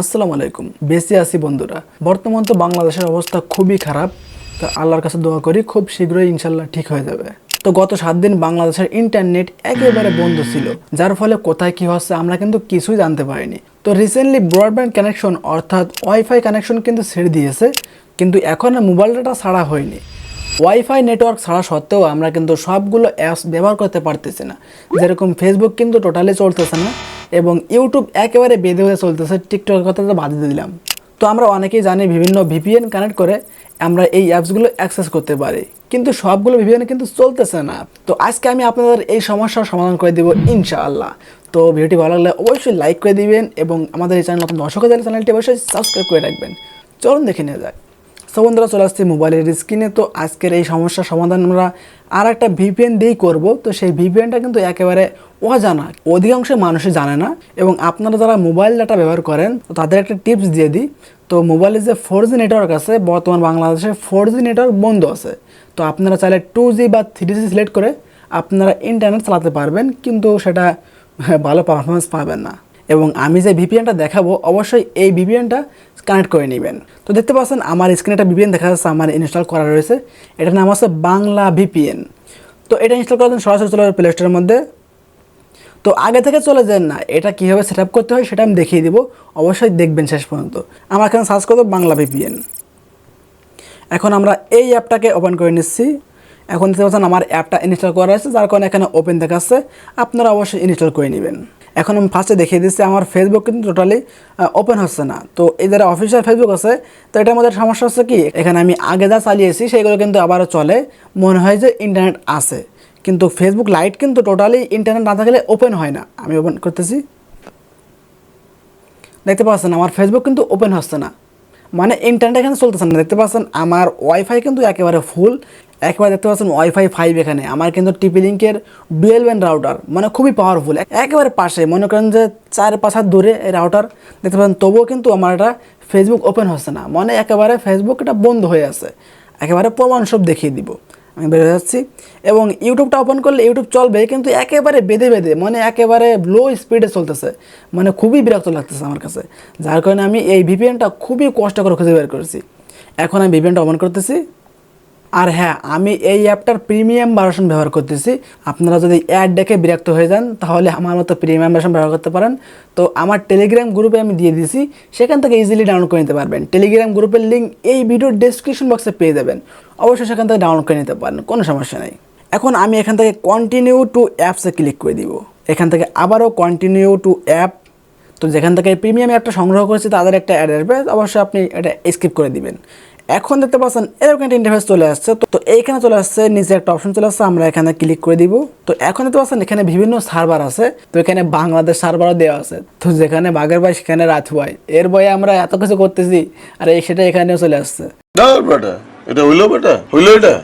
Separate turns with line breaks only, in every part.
আসসালামু আলাইকুম। বেঁচে আছি বন্ধুরা। বর্তমান তো বাংলাদেশের অবস্থা খুবই খারাপ। তো আল্লাহর কাছে দোয়া করি, খুব শীঘ্রই ইনশাল্লাহ ঠিক হয়ে যাবে। তো গত সাত দিন বাংলাদেশের ইন্টারনেট একেবারে বন্ধ ছিল। যার ফলে কোথায় কি হচ্ছে আমরা কিন্তু কিছুই জানতে পারিনি। তো রিসেন্টলি ব্রডব্যান্ড কানেকশন অর্থাৎ ওয়াইফাই কানেকশন কিন্তু ছেড়ে দিয়েছে। কিন্তু এখন মোবাইল ডাটা ছাড়া হয়নি। ওয়াইফাই নেটওয়ার্ক ছাড়া সত্ত্বেও আমরা কিন্তু সবগুলো অ্যাপস ব্যবহার করতে পারতেছি না। যেরকম ফেসবুক কিন্তু টোটালি চলতেছে না। এবং ইউটিউব একেবারে বেঁধে বেঁধে চলতেছে টিকটকের কথা তো বাদ দিয়ে দিলাম। তো আমরা অনেকেই জানি বিভিন্ন ভিপিএন কানেক্ট করে আমরা এই অ্যাপসগুলো অ্যাক্সেস করতে পারি, কিন্তু সবগুলো ভিপিএন কিন্তু চলতেছে না। তো আজকে আমি আপনাদের এই সমস্যার সমাধান করে দেবো ইনশাআল্লাহ। তো ভিডিওটি ভালো লাগলে অবশ্যই লাইক করে দিবেন এবং আমাদের এই চ্যানেল নতুন দর্শক চ্যানেলটি অবশ্যই সাবস্ক্রাইব করে রাখবেন। চলুন দেখে নিয়ে যায় সো বন্ধুরা, চলে আসছি মোবাইলের স্ক্রিনে। তো আজকের এই সমস্যার সমাধান আমরা আর একটা ভিপিএন দিয়েই করব। তো সেই ভিপিএনটা কিন্তু একেবারে অজানা অধিকাংশ মানুষই জানে না। এবং আপনারা যারা মোবাইল ডাটা ব্যবহার করেন তাদের একটা টিপস দিয়ে দিই। তো মোবাইলে যে ফোর জি নেটওয়ার্ক আছে, বর্তমান বাংলাদেশে ফোর জি নেটওয়ার্ক বন্ধ আছে। তো আপনারা চাইলে টু জি বা থ্রি জি সিলেক্ট করে আপনারা ইন্টারনেট চালাতে পারবেন, কিন্তু সেটা ভালো পারফরমেন্স পাবেন না। এবং আমি যে ভিপিএনটা দেখাবো, অবশ্যই এই ভিপিএনটা কানেক্ট করে নেবেন। তো দেখতে পাচ্ছেন, আমার স্ক্রিনে একটা ভিপিএন দেখা যাচ্ছে, আমার ইনস্টল করা রয়েছে। এটার নাম হচ্ছে বাংলা ভিপিএন তো এটা ইনস্টল করার জন্য সরাসরি চলে যাবে প্লে স্টোরের মধ্যে। তো আগে থেকে চলে যান না, এটা কীভাবে সেট করতে হয় সেটা আমি দেখিয়ে দিব। অবশ্যই দেখবেন শেষ পর্যন্ত। আমার এখানে সার্চ করব বাংলা ভিপিএন এখন আমরা এই অ্যাপটাকে ওপেন করে নিচ্ছি। এখন দেখতে পাচ্ছেন, আমার অ্যাপটা ইনস্টল করা আছে যার কারণে এখানে ওপেন দেখাচ্ছে। আপনারা অবশ্যই ইনস্টল করে নেবেন। এখন আমি ফার্স্টে দেখিয়ে দিচ্ছি, আমার ফেসবুক কিন্তু টোটালি ওপেন হচ্ছে না। তো এই যারা অফিসিয়াল ফেসবুক আছে, তো এটার মধ্যে সমস্যা হচ্ছে কি, এখানে আমি আগে যা চালিয়েছি, সেগুলো কিন্তু আবারও চলে। মনে হয় যে ইন্টারনেট আছে। কিন্তু ফেসবুক লাইট কিন্তু টোটালি ইন্টারনেট না থাকলে ওপেন হয় না। আমি ওপেন করতেছি। দেখতে পাচ্ছেন, আমার ফেসবুক কিন্তু ওপেন হচ্ছে না। মানে ইন্টারনেট এখানে চলতেছে না। দেখতে পাচ্ছেন, আমার ওয়াইফাই কিন্তু একেবারে ফুল একেবারে দেখতে পাচ্ছেন ওয়াইফাই ফাইভ এখানে। আমার কিন্তু টিপি লিঙ্কের ডুয়েল ব্যান্ড রাউটার মানে খুবই পাওয়ারফুল একেবারে পাশে, মনে করেন যে চার পাঁচ হাত দূরে এই রাউটার দেখতে পাচ্ছেন, তবুও কিন্তু আমার এটা ফেসবুক ওপেন হচ্ছে না। মানে একেবারে ফেসবুক এটা বন্ধ হয়ে আছে। একেবারে প্রমাণ সব দেখিয়ে দিব। আমি বের যাচ্ছি। এবং ইউটিউবটা ওপেন করলে ইউটিউব চলবে, কিন্তু একেবারে বেঁধে বেঁধে মানে একেবারে লো স্পিডে চলতেছে। মানে খুবই বিরক্ত লাগতেছে আমার কাছে। যার কারণে আমি এই ভিপিএনটা খুবই কষ্ট করে খুঁজে বের করেছি। এখন আমি ভিপিএনটা ওপেন করতেছি। আর হ্যাঁ আমি এই অ্যাপটার প্রিমিয়াম ভার্সন ব্যবহার করতেছি। আপনারা যদি অ্যাড দেখে বিরক্ত হয়ে যান, তাহলে আমার মতো প্রিমিয়াম ভার্সন ব্যবহার করতে পারেন। তো আমার টেলিগ্রাম গ্রুপে আমি দিয়ে দিয়েছি সেখান থেকে ইজিলি ডাউনলোড করে নিতে পারবেন। টেলিগ্রাম গ্রুপের লিঙ্ক এই ভিডিওর ডেসক্রিপশন বক্সে পেয়ে যাবেন। অবশ্যই সেখান থেকে ডাউনলোড করে নিতে পারেন, কোনো সমস্যা নেই। এখন আমি এখান থেকে কন্টিনিউ টু অ্যাপসে ক্লিক করে দিব। এখান থেকে আবারও কন্টিনিউ টু অ্যাপ তো যেখান থেকে প্রিমিয়াম অ্যাপটা সংগ্রহ করেছি, তাদের একটা অ্যাড আসবে। অবশ্যই আপনি এটা স্কিপ করে দিবেন। এখন দেখতে পাচ্ছেন, এরকম একটা ইন্টারফেস চলে আসছে। তো এইখানে চলে আসছে, নিচে একটা অপশন চলে আসছে, আমরা এখানে ক্লিক করে দিব। তো এখন দেখতে পাচ্ছেন, এখানে বিভিন্ন সার্ভার আছে। তো এখানে বাংলাদেশ সার্ভারও দেওয়া আছে। তো যেখানে বাঘের ভাই সেখানে রাত ভাই এর বয়ে আমরা এত কিছু করতেছি, আর এই সেটা এখানেও চলে আসছে।
এটা হইল হইল এটা।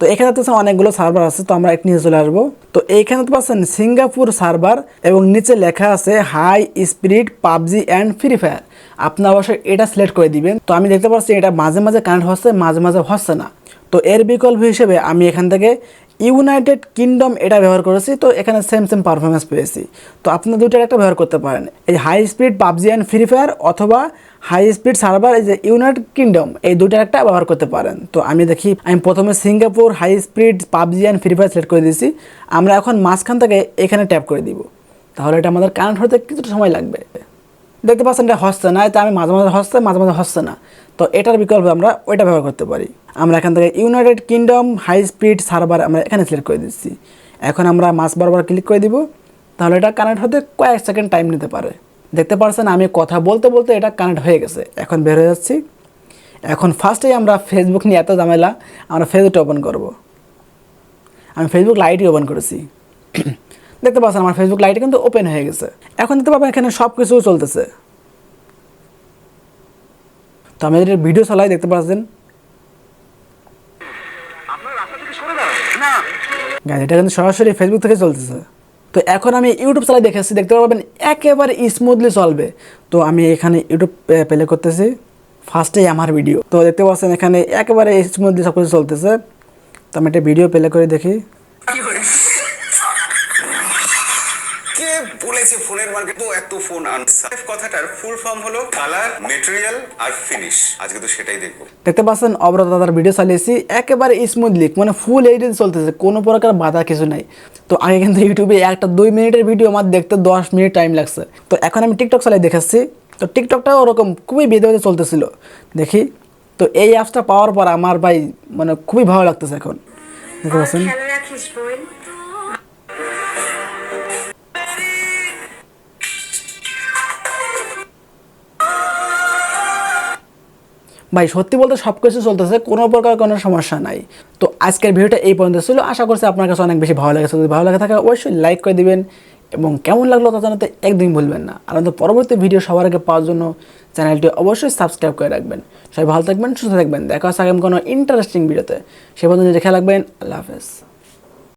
তো এখানে তো অনেকগুলো সার্ভার আছে, তো আমরা একটু নিচে চলে আসব। তো এইখানে তো পাচ্ছেন সিঙ্গাপুর সার্ভার এবং নিচে লেখা আছে high spirit PUBG and free fire আপনি অবশ্যই এটা সিলেক্ট করে দিবেন। তো আমি দেখতে পাচ্ছি এটা মাঝে মাঝে কানেক্ট হচ্ছে, মাঝে মাঝে হচ্ছে না। তো এর বিকল্প হিসেবে আমি এখান থেকে ইউনাইটেড কিংডম এটা ব্যবহার করেছি, তো এখানে সেম সেম পারফরমেন্স পেয়েছি। তো আপনি দুইটার একটা ব্যবহার করতে পারেন। এই high speed PUBG and free fire অথবা হাই স্পিড সার্ভার এই যে ইউনাইটেড কিংডম, এই দুইটার একটা ব্যবহার করতে পারেন। তো আমি দেখি, আমি প্রথমে Singapore high speed PUBG and free fire select করে দিয়েছি। আমরা এখন মাঝখান থেকে এখানে ট্যাপ করে দিব। তাহলে এটা আমাদের কানেক্ট হতে কিছুটা সময় লাগবে। দেখতে পাচ্ছেন এটা হচ্ছে না, এটা আমি মাঝে মাঝে হচ্ছে, মাঝে মাঝে হচ্ছে না। তো এটার বিকল্পে আমরা ওইটা ব্যবহার করতে পারি। আমরা এখান থেকে United Kingdom high speed server আমরা এখানে সিলেক্ট করে দিচ্ছি। এখন আমরা মাস বরাবর ক্লিক করে দিব, তাহলে এটা কানেক্ট হতে কয়েক সেকেন্ড টাইম নিতে পারে। দেখতে পাচ্ছেন আমি কথা বলতে বলতে এটা কানেক্ট হয়ে গেছে। এখন বের হয়ে যাচ্ছি। এখন ফার্স্টেই আমরা ফেসবুক নিয়ে এত ঝামেলা, আমরা ফেসবুকটা ওপেন করব। আমি ফেসবুক লাইটই ওপেন করেছি। দেখতে পাচ্ছেন আমার ফেসবুক লাইটে কিন্তু ওপেন হয়ে গেছে। এখন দেখতে পাবেন এখানে সব কিছু চলতেছে। তো আমি যদি ভিডিও চালাই দেখতে পাচ্ছেন? এটা কিন্তু সরাসরি ফেসবুক থেকে চলতেছে। তো এখন আমি ইউটিউব চালাই দেখেছি দেখতে পাবেন একেবারে স্মুথলি চলবে। তো আমি এখানে ইউটিউব প্লে করতেছি। ফার্স্টেই আমার ভিডিও তো দেখতে পাচ্ছেন এখানে একেবারে স্মুথলি সব কিছু চলতেছে। তো আমি একটা ভিডিও প্লে করে দেখি।
কে ফোনের মার্কেট তো এত ফোন আনসাফ কথাটার ফুল ফর্ম হলো কালার মেটেরিয়াল আর ফিনিশ আজকে তো সেটাই দেখব।
দেখতে পাচ্ছেন অবরত দাদার ভিডিও চালিয়েছি। একেবারে স্মুথলি মানে ফুল এইডিন চলতেছে কোনো প্রকার বাধা কিছু নাই। তো আগে কিন্তু ইউটিউবে একটা দুই মিনিটের ভিডিও আমার দেখতে দশ মিনিট টাইম লাগছে। তো এখন আমি টিকটক চালাই দেখাচ্ছি। তো টিকটকটাও ওরকম খুবই বেঁধে বেঁধে চলতেছিল। দেখি। তো এই অ্যাপসটা পাওয়ার পর আমার ভাই মানে খুবই ভালো লাগতেছে এখন। দেখতে পাচ্ছেন? ভাই, সত্যি বলতে সব কিছু চলতেছে, কোনো প্রকার কোনো সমস্যা নাই। তো আজকের ভিডিওটা এই পর্যন্ত ছিল। আশা করছি আপনার কাছে অনেক বেশি ভালো লেগেছে। যদি ভালো লাগে থাকে, অবশ্যই লাইক করে দিবেন এবং কেমন লাগল তা জানাতে একদমই ভুলবেন না। আর আমাদের পরবর্তী ভিডিও সবার আগে পাওয়ার জন্য চ্যানেলটি অবশ্যই সাবস্ক্রাইব করে রাখবেন। সবাই ভালো থাকবেন, সুস্থ থাকবেন। দেখা হচ্ছে আগামী কোনো ইন্টারেস্টিং ভিডিওতে সে পর্যন্ত দেখে রাখবেন। আল্লাহ হাফেজ।